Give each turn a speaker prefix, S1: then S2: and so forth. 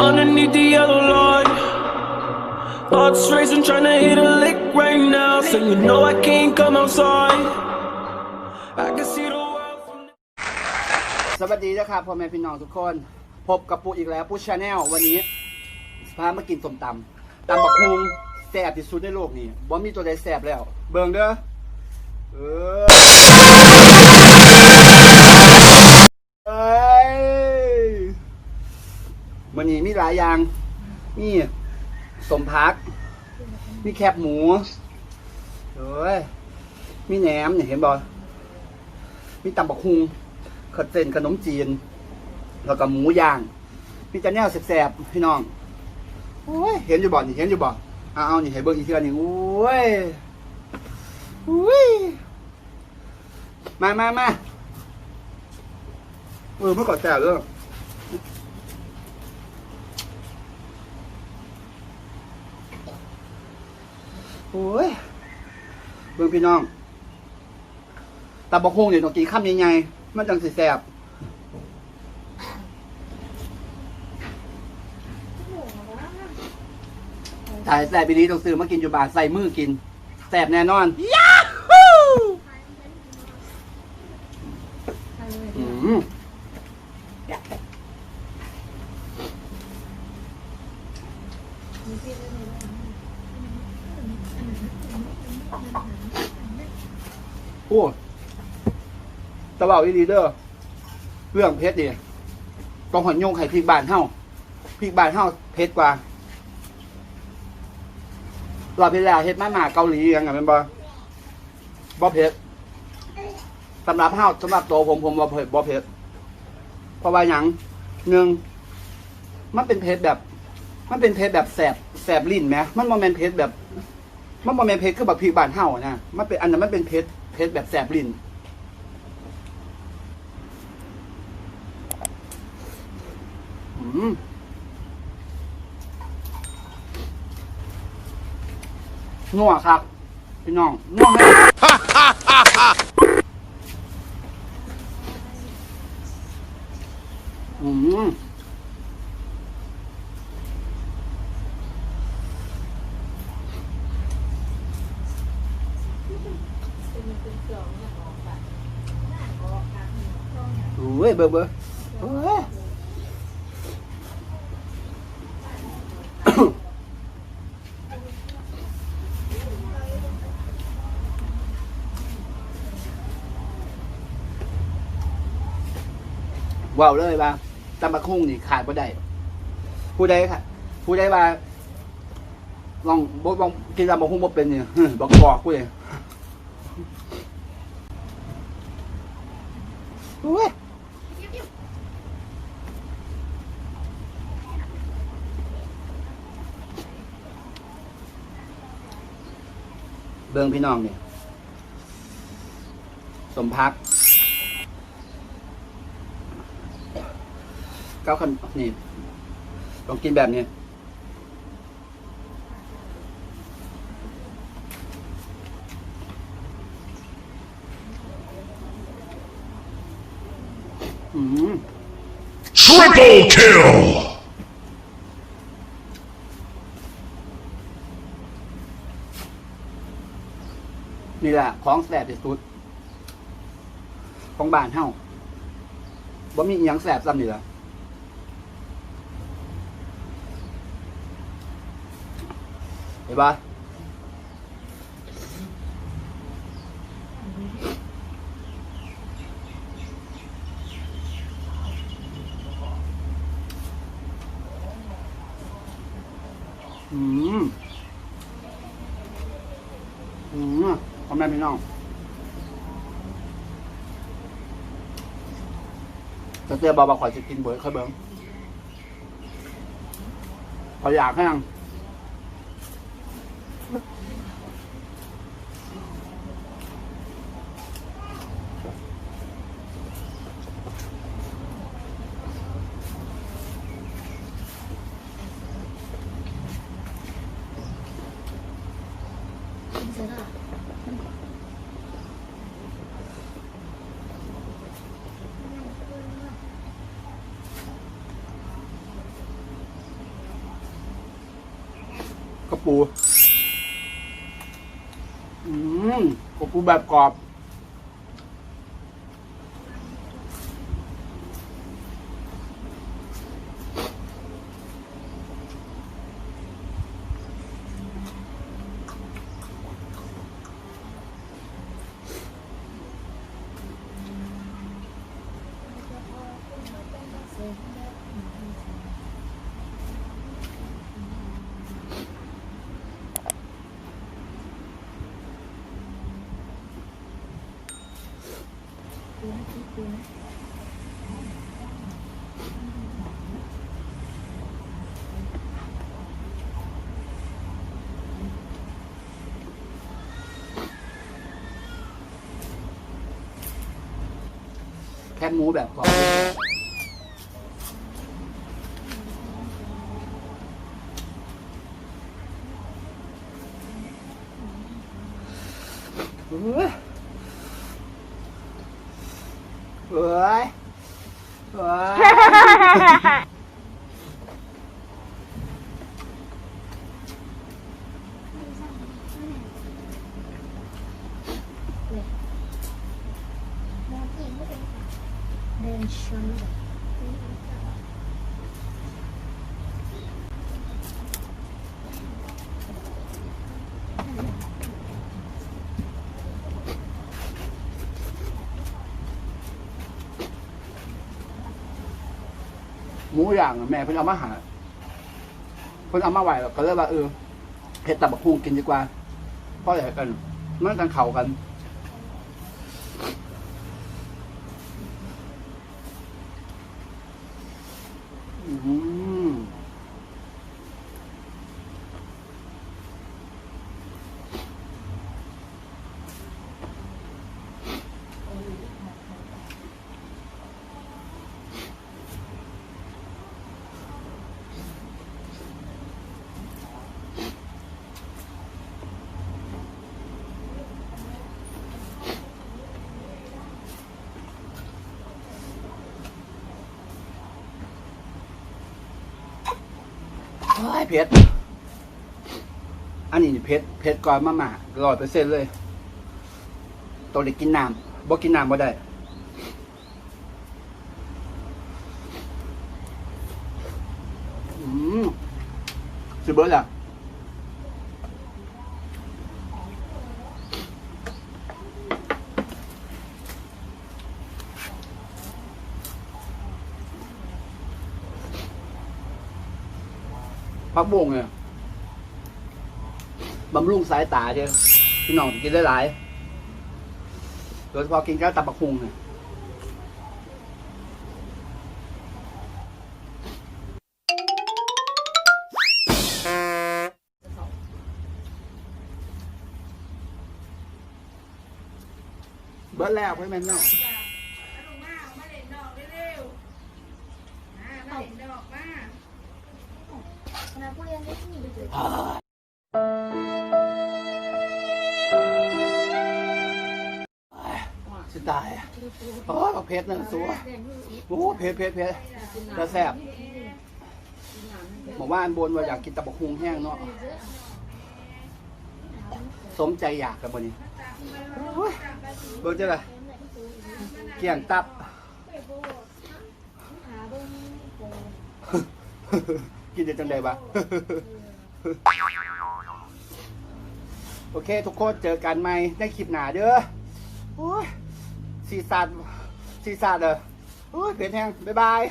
S1: underneath the yellow light. Hearts racing, trying to hit a lick right now. Saying, you know I can't come outside. I can see the world from
S2: สวัสดีนะครับพ่อแม่พี่น้องทุกคน พบกับปูอีกแล้วปูชาแนลวันนี้พามากินส้มตำตำบักฮุงแซ่บที่สุดในโลกนี่บ่มีตัวใดแซ่บแล้ว เบิ่งเด้อเออ วันนี้มีหลายอย่าง มีสมพัก มีแคบหมูเอ้ยมีแหนมเนี่ยเห็นบ่มีตำบักฮุงขนเส้นขนมจีน แล้วก็หมูย่าง มีแต่แนวแสบๆพี่น้องโอ้ยเห็นอยู่บ่นี่เห็นอยู่บ่เอาเอานี่ให้เบิ่งอีกเทือนี่โอ้ยโอ้ยมามามาเออเมื่อก่อนแสบเลย โอ้ยเบิ่งพี่น้องตาบกฮงเนี่ยต้องกินข้ามใหญ่ๆมันจังสิแซ่บถ่ายแซบไปดีต้องซื้อมากินอยู่บ้านใส่มือกินแซ่บแน่นอนยาฮูอืม โอ้ตะเบาอีดีเด้อเรื่องเพชรดิต้องหอนยงไข่พริกบานเฮาพริกบานเฮาเพชรกว่าเรอบที่แล้วเฮ็ดมาหมาเกาหลียังไงเป็นบ่บ่เผ็ดสำหรับเฮาสำหรับโตผมผมบ่เผ็ดบ่เผ็ดเพราะว่าหยังหนึ่งมันเป็นเผ็ดแบบ มันเป็นเผ็ดแบบแสบแสบลิ้นไหมมันบ่แม่นเผ็ดแบบ มันบ่แม่นเผ็ดคือแบบพริกบานเฮานะมันเป็นอันนั้นมันเป็นเผ็ดเผ็ดแบบแสบลิ้นอืมนัวครับพี่น้องนัวไหมอืม โอ้ยเบอร์เบอร์โอ้ยว้าวเลยว่าตำบักคุ้งนี่ขาดบ่ได้ผู้ใดค่ะผู้ใดว่าลองบ่ลองกินตำบักคุ้งบ่เป็นนี่ยบอกบอกผู้ใดโเบิ่งพี่น้องเนี่ย สมพักเก้าคันนี่ลองกินแบบนี้อืม
S3: Triple kill!
S2: นี่แหละของแสบที่สุด ของบ้านเฮาบ่มีอีหยังแสบซ้ำนี่ละเห็นปะอืม อืมพ่อแม่พี่น้องจะเตือนบอกว่าขอจะกินเบิร์ดค่อยเบิ้งขออยากแห้ง กระปู อืมกระปูแบบกรอบ แคบหมูแบบกรอบเฮ้ย เฮ้ยเฮ้ย
S4: เดินชน
S2: หมู อย่างอะแม่เพิ่นเอามาหาเพิ่นเอามาไหวแล้วก็เลยว่าเออเฮ็ดตับบักฮุงกินดีกว่าเพราะอะไรกันมันกันเข่ากัน อืม โอ้ยเผ็ด อันนี้เผ็ดเผ็ดก่อนมาม่าร้อยเปอร์เซ็นต์เลย ตัวเด็กกินน้ำบ่กินน้ำบ่ได้อืมสิเบิร์ดล่ะ พักบงเนี่ยบำรุงสายตาเจ้พี่น้องกินได้หลายโดยเฉพาะกินกับตับบักฮุงเนี่ยเบิร์ดแล้วเพื่อนแม่น้อง
S4: นะผู้เนได้ที่นี่
S2: สิตายอะโอ้ยบักเผ็ดนั่นสัวโอ้เผ็ดเผ็ดเผ็ดจะแซ่บบอกว่าอันบนว่าอยากกินตับกหุงแห้งเนาะ สมใจอยากกับบนนี้โอ้ยเบิ่งจะไรเกี่ยงตับ
S4: หา
S2: กินจะจังใดวะโอเค ทุกคนเจอกันใหม่ในคลิปหนาเด้อสีสันสีสันเด้อโอ้ยเผ็ดแห้งบ๊ายบาย